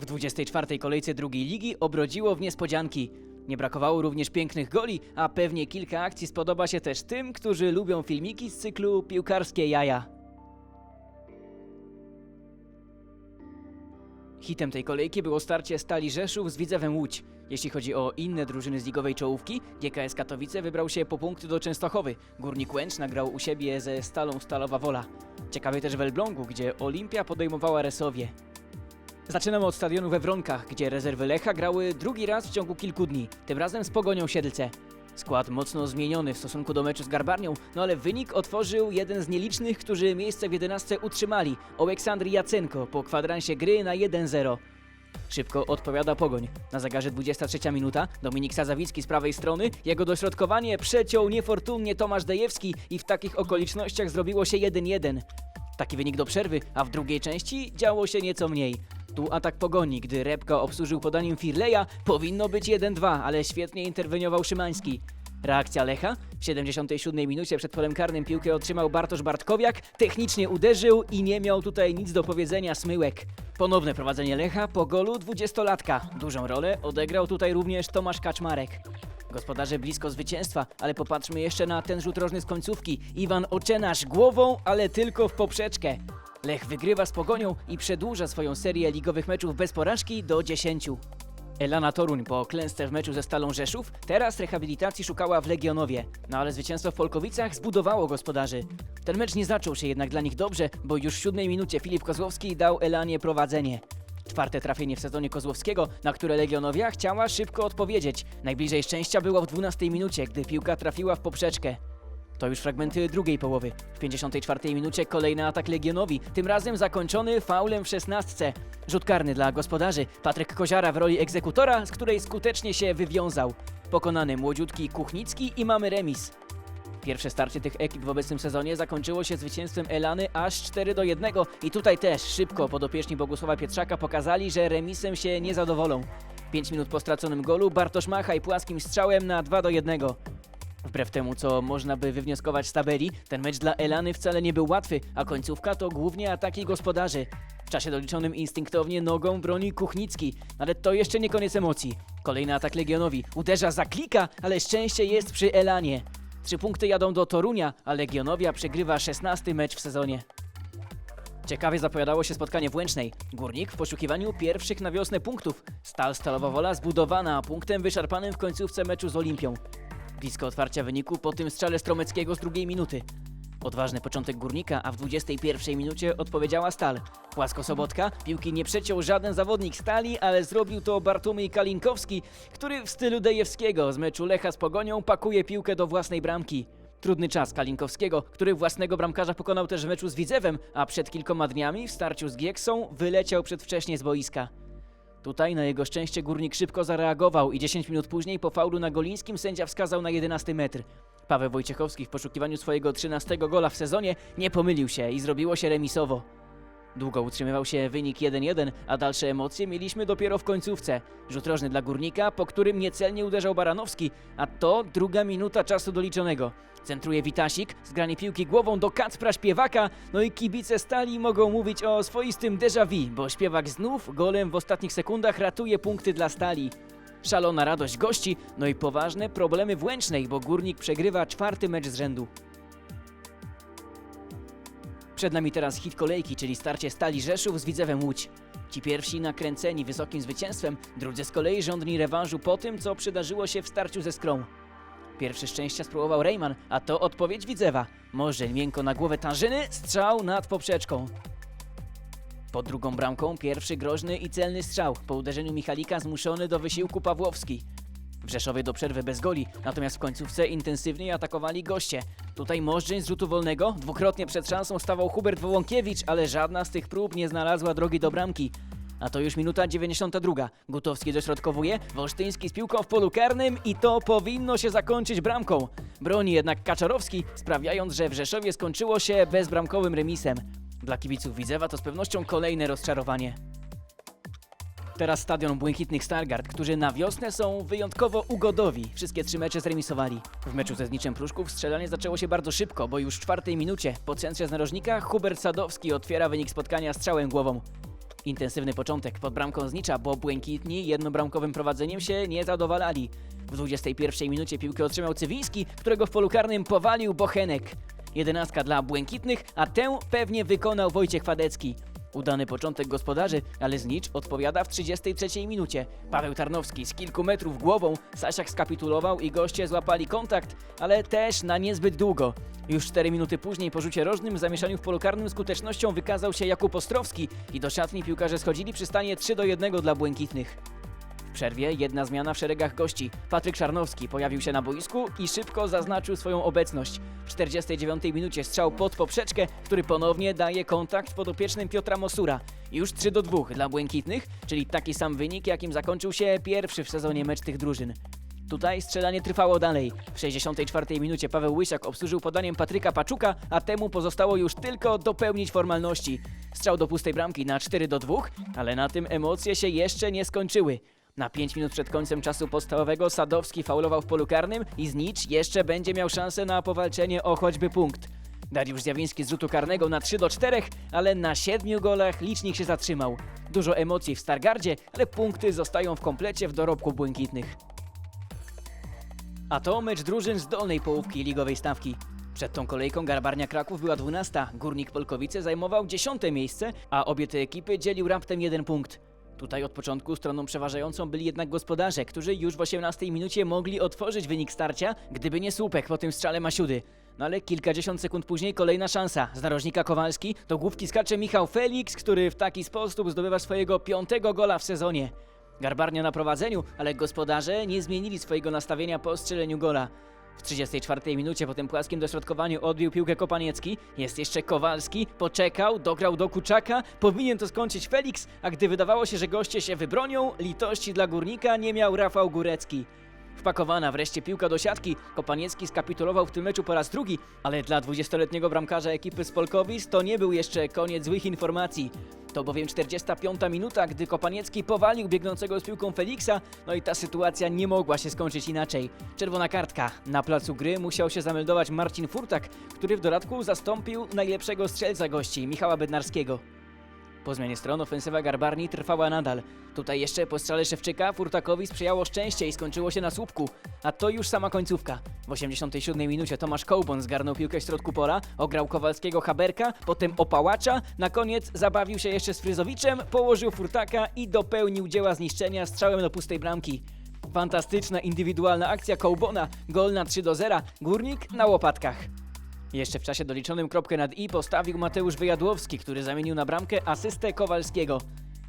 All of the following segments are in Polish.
W 24. kolejce drugiej ligi obrodziło w niespodzianki. Nie brakowało również pięknych goli, a pewnie kilka akcji spodoba się też tym, którzy lubią filmiki z cyklu Piłkarskie Jaja. Hitem tej kolejki było starcie Stali Rzeszów z Widzewem Łódź. Jeśli chodzi o inne drużyny z ligowej czołówki, GKS Katowice wybrał się po punkty do Częstochowy. Górnik Łęcz nagrał u siebie ze Stalą Stalowa Wola. Ciekawie też w Elblągu, gdzie Olimpia podejmowała Resowie. Zaczynamy od stadionu we Wronkach, gdzie rezerwy Lecha grały drugi raz w ciągu kilku dni, tym razem z Pogonią Siedlce. Skład mocno zmieniony w stosunku do meczu z Garbarnią, no ale wynik otworzył jeden z nielicznych, którzy miejsce w 11 utrzymali, Oleksandr Jacenko po kwadransie gry na 1-0. Szybko odpowiada Pogoń. Na zegarze 23 minuta Dominik Sazawicki z prawej strony, jego dośrodkowanie przeciął niefortunnie Tomasz Dejewski i w takich okolicznościach zrobiło się 1-1. Taki wynik do przerwy, a w drugiej części działo się nieco mniej. Tu atak pogoni, gdy Repka obsłużył podaniem Firleja, powinno być 1-2, ale świetnie interweniował Szymański. Reakcja Lecha? W 77 minucie przed polem karnym piłkę otrzymał Bartosz Bartkowiak, technicznie uderzył i nie miał tutaj nic do powiedzenia Smyłek. Ponowne prowadzenie Lecha po golu 20-latka. Dużą rolę odegrał tutaj również Tomasz Kaczmarek. Gospodarze blisko zwycięstwa, ale popatrzmy jeszcze na ten rzut rożny z końcówki. Iwan Oczenasz głową, ale tylko w poprzeczkę. Lech wygrywa z Pogonią i przedłuża swoją serię ligowych meczów bez porażki do 10. Elana Toruń po klęsce w meczu ze Stalą Rzeszów teraz rehabilitacji szukała w Legionowie, no ale zwycięstwo w Polkowicach zbudowało gospodarzy. Ten mecz nie zaczął się jednak dla nich dobrze, bo już w siódmej minucie Filip Kozłowski dał Elanie prowadzenie. Czwarte trafienie w sezonie Kozłowskiego, na które Legionowia chciała szybko odpowiedzieć. Najbliżej szczęścia było w 12 minucie, gdy piłka trafiła w poprzeczkę. To już fragmenty drugiej połowy. W 54 minucie kolejny atak Legionowi, tym razem zakończony faulem w 16. Rzut karny dla gospodarzy. Patryk Koziara w roli egzekutora, z której skutecznie się wywiązał. Pokonany młodziutki Kuchnicki i mamy remis. Pierwsze starcie tych ekip w obecnym sezonie zakończyło się zwycięstwem Elany aż 4 do 1 i tutaj też szybko podopieczni Bogusława Pietrzaka pokazali, że remisem się nie zadowolą. 5 minut po straconym golu Bartosz Machaj płaskim strzałem na 2 do 1. Wbrew temu, co można by wywnioskować z tabeli, ten mecz dla Elany wcale nie był łatwy, a końcówka to głównie ataki gospodarzy. W czasie doliczonym instynktownie nogą broni Kuchnicki, ale to jeszcze nie koniec emocji. Kolejny atak Legionowi. Uderza za klika, ale szczęście jest przy Elanie. Trzy punkty jadą do Torunia, a Legionowia przegrywa 16 mecz w sezonie. Ciekawie zapowiadało się spotkanie w Łęcznej. Górnik w poszukiwaniu pierwszych na wiosnę punktów. Stal Stalowa Wola zbudowana punktem wyszarpanym w końcówce meczu z Olimpią. Blisko otwarcia wyniku po tym strzale Stromeckiego z drugiej minuty. Odważny początek Górnika, a w 21 minucie odpowiedziała Stal. Płasko Sobotka, piłki nie przeciął żaden zawodnik Stali, ale zrobił to Bartłomiej Kalinkowski, który w stylu Dejewskiego z meczu Lecha z Pogonią pakuje piłkę do własnej bramki. Trudny czas Kalinkowskiego, który własnego bramkarza pokonał też w meczu z Widzewem, a przed kilkoma dniami w starciu z Gieksą wyleciał przedwcześnie z boiska. Tutaj na jego szczęście górnik szybko zareagował i 10 minut później po faulu na Golińskim sędzia wskazał na 11 metr. Paweł Wojciechowski w poszukiwaniu swojego 13 gola w sezonie nie pomylił się i zrobiło się remisowo. Długo utrzymywał się wynik 1-1, a dalsze emocje mieliśmy dopiero w końcówce. Rzut rożny dla górnika, po którym niecelnie uderzał Baranowski, a to druga minuta czasu doliczonego. Centruje Witasik, zgranie piłki głową do Kacpra Śpiewaka, no i kibice stali mogą mówić o swoistym déjà vu, bo Śpiewak znów golem w ostatnich sekundach ratuje punkty dla stali. Szalona radość gości, no i poważne problemy w Łęcznej, bo Górnik przegrywa czwarty mecz z rzędu. Przed nami teraz hit kolejki, czyli starcie Stali Rzeszów z Widzewem Łódź. Ci pierwsi nakręceni wysokim zwycięstwem, drudzy z kolei żądni rewanżu po tym, co przydarzyło się w starciu ze Skrą. Pierwszy szczęścia spróbował Rejman, a to odpowiedź Widzewa. Może miękko na głowę Tanżyny, strzał nad poprzeczką. Pod drugą bramką pierwszy groźny i celny strzał. Po uderzeniu Michalika zmuszony do wysiłku Pawłowski. W Rzeszowie do przerwy bez goli, natomiast w końcówce intensywniej atakowali goście. Tutaj Możdżeń z rzutu wolnego, dwukrotnie przed szansą stawał Hubert Wołąkiewicz, ale żadna z tych prób nie znalazła drogi do bramki. A to już minuta 92. Gutowski dośrodkowuje, Wolsztyński z piłką w polu karnym i to powinno się zakończyć bramką. Broni jednak Kaczorowski, sprawiając, że w Rzeszowie skończyło się bezbramkowym remisem. Dla kibiców Widzewa to z pewnością kolejne rozczarowanie. Teraz stadion Błękitnych Stargard, którzy na wiosnę są wyjątkowo ugodowi. Wszystkie trzy mecze zremisowali. W meczu ze Zniczem Pruszków strzelanie zaczęło się bardzo szybko, bo już w czwartej minucie po centrze z narożnika Hubert Sadowski otwiera wynik spotkania strzałem głową. Intensywny początek pod bramką znicza, bo błękitni jednobramkowym prowadzeniem się nie zadowalali. W 21 minucie piłkę otrzymał Cywiński, którego w polu karnym powalił Bochenek. Jedenastka dla błękitnych, a tę pewnie wykonał Wojciech Wadecki. Udany początek gospodarzy, ale Znicz odpowiada w 33 minucie. Paweł Tarnowski z kilku metrów głową, Sasiak skapitulował i goście złapali kontakt, ale też na niezbyt długo. Już 4 minuty później po rzucie rożnym w zamieszaniu w polu karnym skutecznością wykazał się Jakub Ostrowski i do szatni piłkarze schodzili przy stanie 3 do 1 dla błękitnych. Przerwie jedna zmiana w szeregach gości. Patryk Szarnowski pojawił się na boisku i szybko zaznaczył swoją obecność. W 49 minucie strzał pod poprzeczkę, który ponownie daje kontakt podopiecznym Piotra Mosura. Już 3 do 2 dla błękitnych, czyli taki sam wynik, jakim zakończył się pierwszy w sezonie mecz tych drużyn. Tutaj strzelanie trwało dalej. W 64 minucie Paweł Łysiak obsłużył podaniem Patryka Paczuka, a temu pozostało już tylko dopełnić formalności. Strzał do pustej bramki na 4 do 2, ale na tym emocje się jeszcze nie skończyły. Na 5 minut przed końcem czasu podstawowego Sadowski faulował w polu karnym i Znicz jeszcze będzie miał szansę na powalczenie o choćby punkt. Dariusz Zjawiński z rzutu karnego na 3 do 4, ale na 7 golach licznik się zatrzymał. Dużo emocji w Stargardzie, ale punkty zostają w komplecie w dorobku błękitnych. A to mecz drużyn z dolnej połówki ligowej stawki. Przed tą kolejką Garbarnia Kraków była 12, Górnik Polkowice zajmował 10 miejsce, a obie te ekipy dzielił raptem jeden punkt. Tutaj od początku stroną przeważającą byli jednak gospodarze, którzy już w 18 minucie mogli otworzyć wynik starcia, gdyby nie słupek po tym strzale Masiudy. No ale kilkadziesiąt sekund później kolejna szansa. Z narożnika Kowalski do główki skacze Michał Felix, który w taki sposób zdobywa swojego piątego gola w sezonie. Garbarnia na prowadzeniu, ale gospodarze nie zmienili swojego nastawienia po strzeleniu gola. W 34 minucie po tym płaskim dośrodkowaniu odbił piłkę Kopaniecki. Jest jeszcze Kowalski, poczekał, dograł do Kuczaka, powinien to skończyć Felix, a gdy wydawało się, że goście się wybronią, litości dla górnika nie miał Rafał Górecki. Wpakowana wreszcie piłka do siatki, Kopaniecki skapitulował w tym meczu po raz drugi, ale dla 20-letniego bramkarza ekipy z Polkowic to nie był jeszcze koniec złych informacji. To bowiem 45 minuta, gdy Kopaniecki powalił biegnącego z piłką Feliksa, no i ta sytuacja nie mogła się skończyć inaczej. Czerwona kartka. Na placu gry musiał się zameldować Marcin Furtak, który w dodatku zastąpił najlepszego strzelca gości, Michała Bednarskiego. Po zmianie stron ofensywa Garbarni trwała nadal. Tutaj jeszcze po strzale Szewczyka Furtakowi sprzyjało szczęście i skończyło się na słupku. A to już sama końcówka. W 87 minucie Tomasz Kołbon zgarnął piłkę w środku pola, ograł Kowalskiego Haberka, potem Opałacza, na koniec zabawił się jeszcze z Fryzowiczem, położył Furtaka i dopełnił dzieła zniszczenia strzałem do pustej bramki. Fantastyczna indywidualna akcja Kołbona, gol na 3 do 0, Górnik na łopatkach. Jeszcze w czasie doliczonym kropkę nad i postawił Mateusz Wyjadłowski, który zamienił na bramkę asystę Kowalskiego.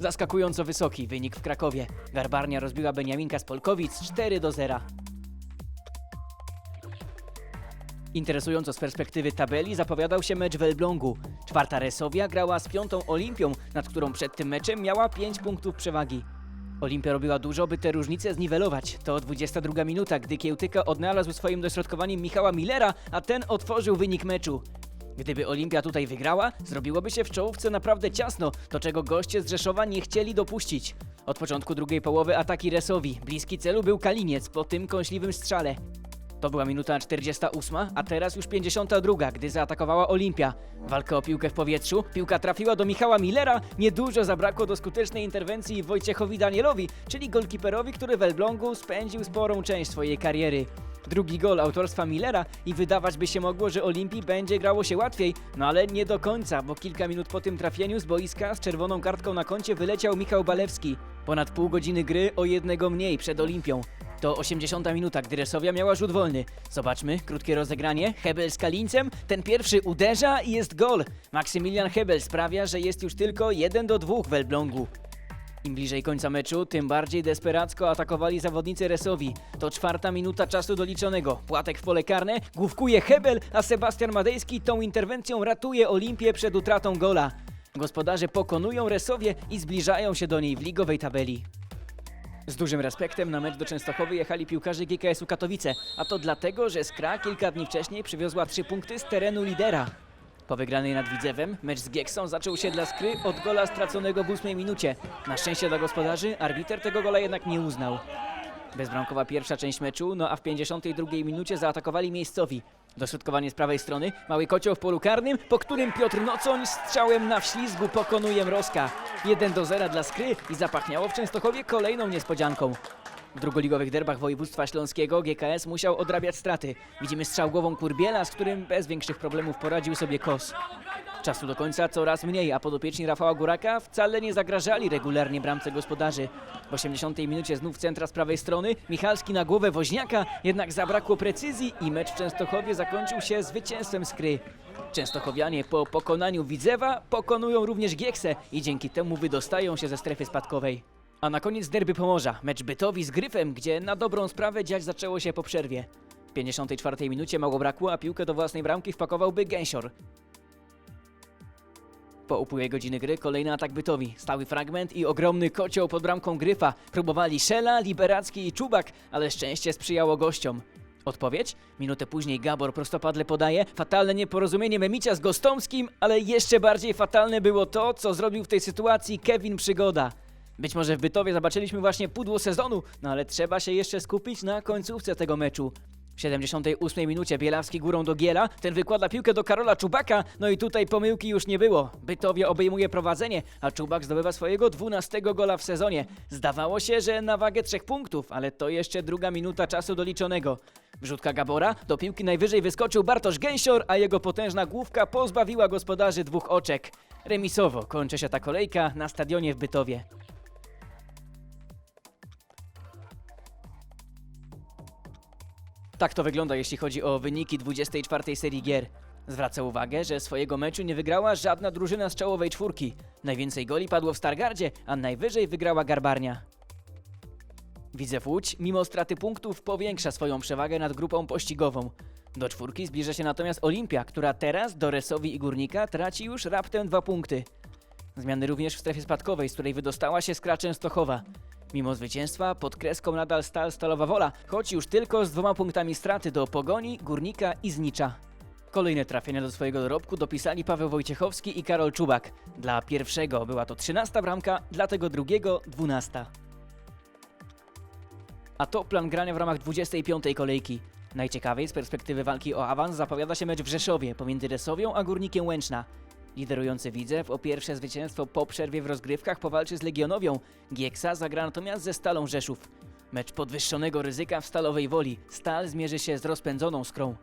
Zaskakująco wysoki wynik w Krakowie. Garbarnia rozbiła Beniaminka z Polkowic 4 do 0. Interesująco z perspektywy tabeli zapowiadał się mecz w Elblągu. Czwarta Resowia grała z piątą Olimpią, nad którą przed tym meczem miała 5 punktów przewagi. Olimpia robiła dużo, by te różnice zniwelować. To 22 minuta, gdy Kiełtyka odnalazł swoim dośrodkowaniem Michała Millera, a ten otworzył wynik meczu. Gdyby Olimpia tutaj wygrała, zrobiłoby się w czołówce naprawdę ciasno, do czego goście z Rzeszowa nie chcieli dopuścić. Od początku drugiej połowy ataki Resowi. Bliski celu był Kaliniec po tym kąśliwym strzale. To była minuta 48, a teraz już 52, gdy zaatakowała Olimpia. Walka o piłkę w powietrzu, piłka trafiła do Michała Millera, niedużo zabrakło do skutecznej interwencji Wojciechowi Danielowi, czyli golkiperowi, który w Elblągu spędził sporą część swojej kariery. Drugi gol autorstwa Millera i wydawać by się mogło, że Olimpii będzie grało się łatwiej, no ale nie do końca, bo kilka minut po tym trafieniu z boiska z czerwoną kartką na koncie wyleciał Michał Balewski. Ponad pół godziny gry o jednego mniej przed Olimpią. To 80 minuta, gdy Resowia miała rzut wolny. Zobaczmy, krótkie rozegranie. Hebel z Kalińcem. Ten pierwszy uderza i jest gol. Maksymilian Hebel sprawia, że jest już tylko 1 do 2 w Elblągu. Im bliżej końca meczu, tym bardziej desperacko atakowali zawodnicy Resowi. To czwarta minuta czasu doliczonego. Płatek w pole karne, główkuje Hebel, a Sebastian Madejski tą interwencją ratuje Olimpię przed utratą gola. Gospodarze pokonują Resowie i zbliżają się do niej w ligowej tabeli. Z dużym respektem na mecz do Częstochowy jechali piłkarze GKS-u Katowice, a to dlatego, że Skra kilka dni wcześniej przywiozła trzy punkty z terenu lidera. Po wygranej nad Widzewem, mecz z Gieksą zaczął się dla Skry od gola straconego w ósmej minucie. Na szczęście dla gospodarzy arbiter tego gola jednak nie uznał. Bezbramkowa pierwsza część meczu, no a w 52 minucie zaatakowali miejscowi. Dośrodkowanie z prawej strony, mały kocioł w polu karnym, po którym Piotr Nocoń strzałem na wślizgu pokonuje Mrozka. 1 do 0 dla Skry i zapachniało w Częstochowie kolejną niespodzianką. W drugoligowych derbach województwa śląskiego GKS musiał odrabiać straty. Widzimy strzał głową Kurbiela, z którym bez większych problemów poradził sobie Kos. Czasu do końca coraz mniej, a podopieczni Rafała Góraka wcale nie zagrażali regularnie bramce gospodarzy. W 80 minucie znów centra z prawej strony, Michalski na głowę Woźniaka, jednak zabrakło precyzji i mecz w Częstochowie zakończył się zwycięstwem Skry. Częstochowianie po pokonaniu Widzewa pokonują również Gieksę i dzięki temu wydostają się ze strefy spadkowej. A na koniec derby Pomorza, mecz Bytowi z Gryfem, gdzie na dobrą sprawę dziać zaczęło się po przerwie. W 54 minucie mało brakło, a piłkę do własnej bramki wpakowałby Gęsior. Po upływie godziny gry kolejny atak Bytowi. Stały fragment i ogromny kocioł pod bramką Gryfa. Próbowali Szela, Liberacki i Czubak, ale szczęście sprzyjało gościom. Odpowiedź? Minutę później Gabor prostopadle podaje. Fatalne nieporozumienie Memicia z Gostomskim, ale jeszcze bardziej fatalne było to, co zrobił w tej sytuacji Kevin Przygoda. Być może w Bytowie zobaczyliśmy właśnie pudło sezonu, no ale trzeba się jeszcze skupić na końcówce tego meczu. W 78 minucie Bielawski górą do Giela, ten wykłada piłkę do Karola Czubaka, no i tutaj pomyłki już nie było. Bytowie obejmuje prowadzenie, a Czubak zdobywa swojego 12 gola w sezonie. Zdawało się, że na wagę trzech punktów, ale to jeszcze druga minuta czasu doliczonego. Wrzutka Gabora, do piłki najwyżej wyskoczył Bartosz Gęsior, a jego potężna główka pozbawiła gospodarzy dwóch oczek. Remisowo kończy się ta kolejka na stadionie w Bytowie. Tak to wygląda, jeśli chodzi o wyniki 24 serii gier. Zwraca uwagę, że swojego meczu nie wygrała żadna drużyna z czołowej czwórki. Najwięcej goli padło w Stargardzie, a najwyżej wygrała Garbarnia. Widzew Łódź, mimo straty punktów, powiększa swoją przewagę nad grupą pościgową. Do czwórki zbliża się natomiast Olimpia, która teraz do Resowi i Górnika traci już raptem dwa punkty. Zmiany również w strefie spadkowej, z której wydostała się Skra Częstochowa. Mimo zwycięstwa pod kreską nadal Stal Stalowa Wola, choć już tylko z dwoma punktami straty do Pogoni, Górnika i Znicza. Kolejne trafienia do swojego dorobku dopisali Paweł Wojciechowski i Karol Czubak. Dla pierwszego była to 13 bramka, dla tego drugiego 12. A to plan grania w ramach 25. kolejki. Najciekawiej z perspektywy walki o awans zapowiada się mecz w Rzeszowie pomiędzy Resowią a Górnikiem Łęczna. Liderujący Widzew o pierwsze zwycięstwo po przerwie w rozgrywkach powalczy z Legionowią. Gieksa zagra natomiast ze Stalą Rzeszów. Mecz podwyższonego ryzyka w Stalowej Woli. Stal zmierzy się z rozpędzoną Skrą.